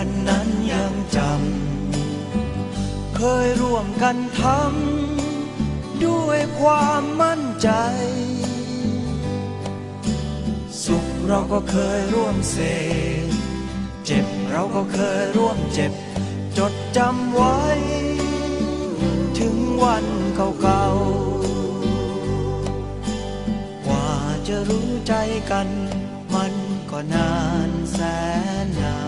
วันนั้นยังจำ เคยร่วมกันทำด้วยความมั่นใจ สุขเราก็เคยร่วมเสพเจ็บเราก็เคยร่วมเจ็บ จดจำไว้ ถึงวันเก่าๆ กว่าจะรู้ใจกัน มันก็นานแสนนาน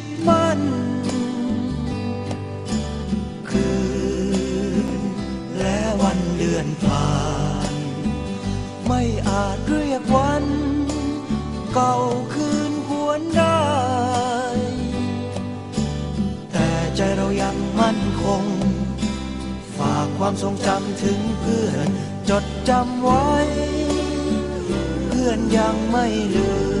ด ไม่อาจเรียกวัน เก่าคืนหวนได้ แต่ใจเรายังมั่นคง ฝากความทรงจำถึงเพื่อน จดจำไว้ เพื่อนยังไม่ลืม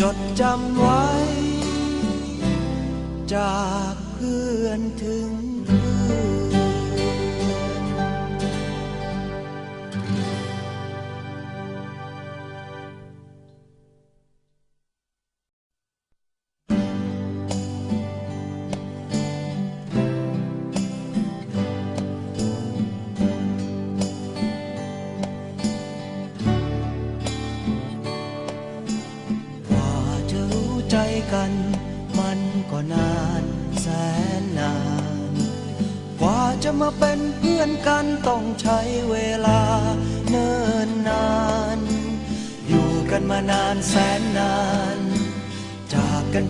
จดจำไว้ จากเพื่อนถึง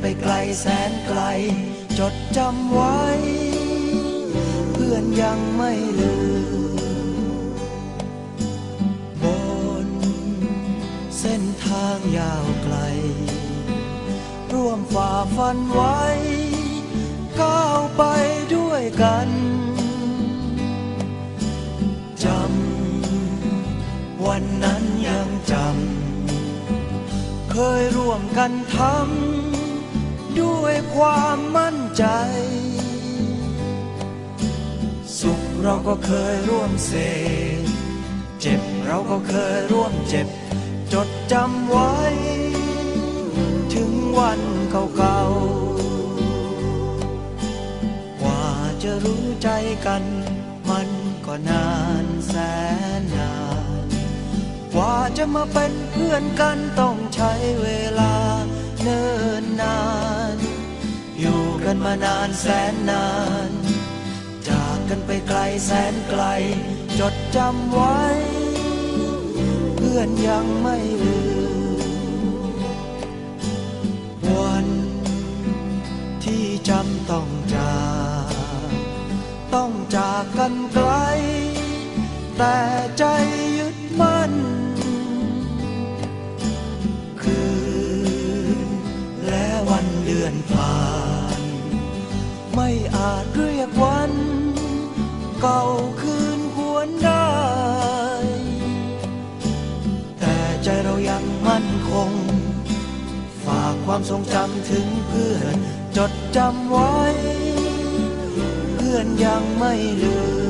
ไปไกลแสนไกล จดจำไว้ เพื่อนยังไม่ลืม บนเส้นทางยาวไกล ร่วมฝ่าฟันไว้ ก้าวไปด้วยกันจำวันนั้นยังจำ เคยร่วมกันทำ ด้วยความมั่นใจ สุขเราก็เคยร่วมเสพเจ็บเราก็เคยร่วมเจ็บ จดจำไว้ ถึงวันเก่าๆ กว่าจะรู้ใจกัน มันก็นานแสนนาน กว่าจะมาเป็นเพื่อนกันต้องใช้เวลาเนิ่นนาน กันมานานแสนนาน จากกันไปไกลแสนไกล จดจำไว้ เพื่อนยังไม่ลืมวันที่จำต้องจากต้องจากกันไกล แต่ใจยึดมั่นาจเรียกวัน เก่าคืนหวนได้ แต่ใจเรายังมั่นคง ฝากความทรงจำถึงเพื่อนจดจำไว้ เพื่อนยังไม่ลืม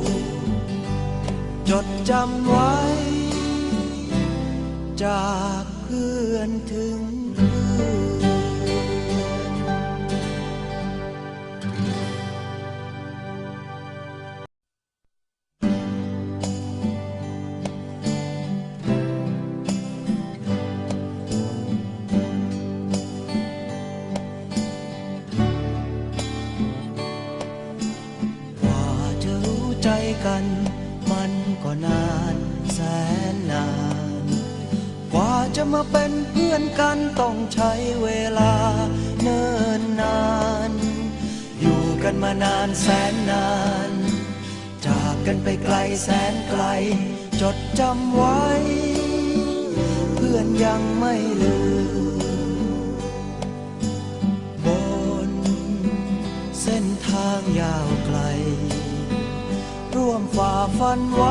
จดจำไว้ จากเพื่อนถึงเพื่อนหว่าเธอใจกัน จะมาเป็นเพื่อนกันต้องใช้เวลาเนิ่นนาน อยู่กันมานานแสนนาน จากกันไปไกลแสนไกล จดจำไว้ เพื่อนยังไม่ลืม บนเส้นทางยาวไกล ร่วมฝ่าฟันไว้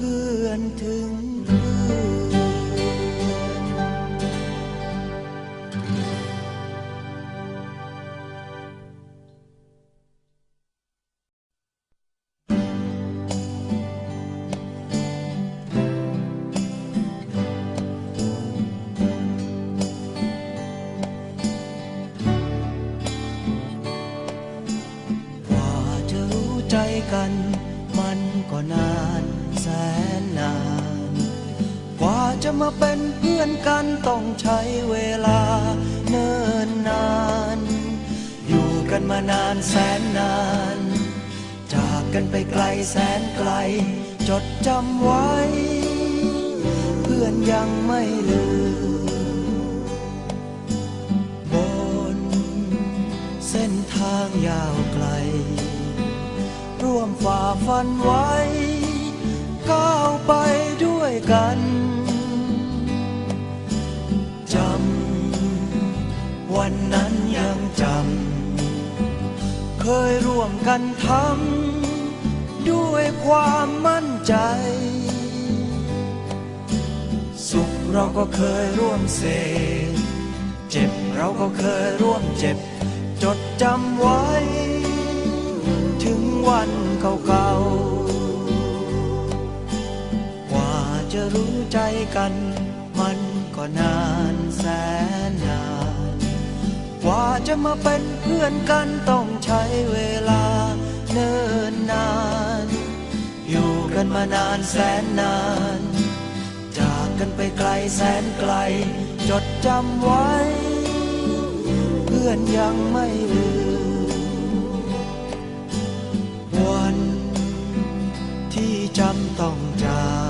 พื่อนถึงเพื่อนกว่าจะรู้ใจกัน มันก็นาน แสนนาน กว่าจะมาเป็นเพื่อนกันต้องใช้เวลาเนิ่นนาน อยู่กันมานานแสนนาน จากกันไปไกลแสนไกล จดจำไว้ เพื่อนยังไม่ลืมบนเส้นทางยาวไกล ร่วมฝ่าฟันไว้ ก้าวไปด้วยกันจำวันนั้นยังจำเคยร่วมกันทำด้วยความมั่นใจ สุขเราก็เคยร่วมเสพเจ็บเราก็เคยร่วมเจ็บ จดจำไว้ ถึงวันเก่าๆ จะรู้ใจกัน มันก็นานแสนนาน กว่าจะมาเป็นเพื่อนกันต้องใช้เวลาเนิ่นนาน อยู่กันมานานแสนนาน จากกันไปไกลแสนไกล จดจำไว้ เพื่อนยังไม่ลืมวันที่จำต้องจาก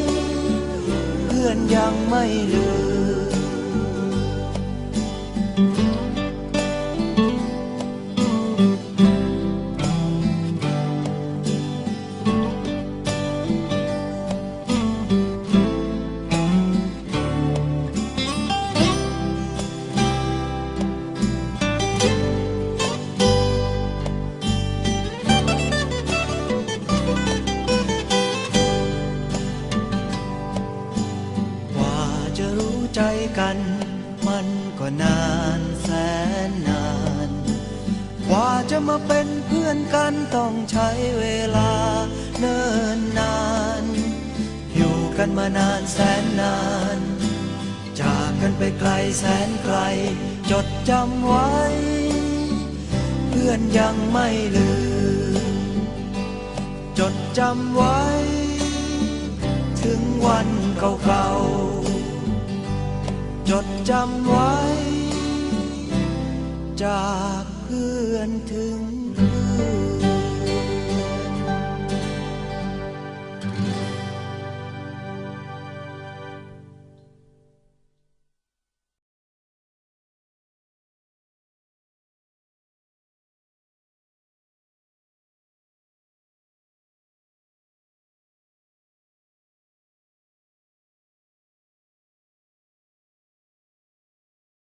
อนยังไม่ลืม ต้องใช้เวลาเนิ่นนาน อยู่กันมานานแสนนาน จากกันไปไกลแสนไกล จดจำไว้ เพื่อนยังไม่ลืม จดจำไว้ ถึงวันเก่าๆจดจำไว้ จาก